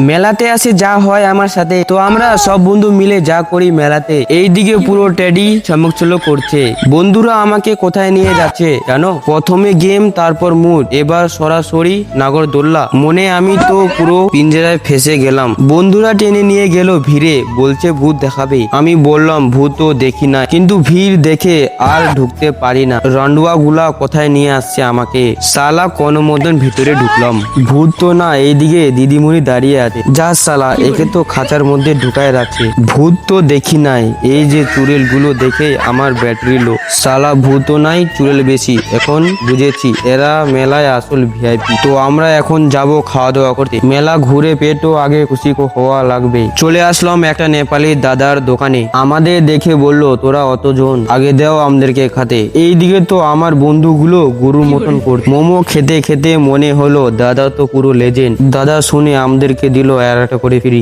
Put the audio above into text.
মেলাতে আসে, যা হয় আমার সাথে। তো আমরা সব বন্ধু মিলে যা করি মেলাতে। এইদিকে পুরো টেডি চমকচল করছে। বন্ধুরা আমাকে কোথায় নিয়ে যাচ্ছে জানো? প্রথমে গেম, তারপর মুড। এবার সরাসরি নাগরদোল্লা। মনে আমি তো পুরো পিঞ্জরায় ফেসে গেলাম। বন্ধুরা টেনে নিয়ে গেল ভিড়ে। বলছে, ভূত দেখাবে। আমি বললাম, ভূত তো দেখি না। কিন্তু ভিড় দেখে আর ঢুকতে পারি না। রান্ডুয়া গুলা কোথায় নিয়ে আসছে আমাকে? সালা কোন মতন ভিতরে ঢুকলাম। ভূত তো না, এইদিকে দিদিমণি দাঁড়িয়ে আছে যা সালা, একে তো খাঁচার মধ্যে ঢুকায় রাখছে ভূত তো দেখি নাই, এই যে চুড়েলগুলো দেখে আমার ব্যাটারি লো। সালা ভূত নাই, চুড়েল বেশি। এখন বুঝেছি, এরা মেলায় আসল ভিআইপি। তো আমরা এখন যাব খাওয়া দাওয়া করতে। মেলা ঘুরে পেটও আগে খুশি হওয়া লাগবে। চলে আসলাম একটা নেপালি দাদার দোকানে। আমাদের দেখে বলল, তোরা অতজন, আগে দেও আমাদেরকে খাতে। এইদিকে তো আমার বন্ধুগুলো গরুর মতন করছে। মোমো খেতে খেতে মনে হলো, দাদা তো পুরো লেজেন্ড দাদা শুনে আমাদেরকে দিল একটা করে ফ্রি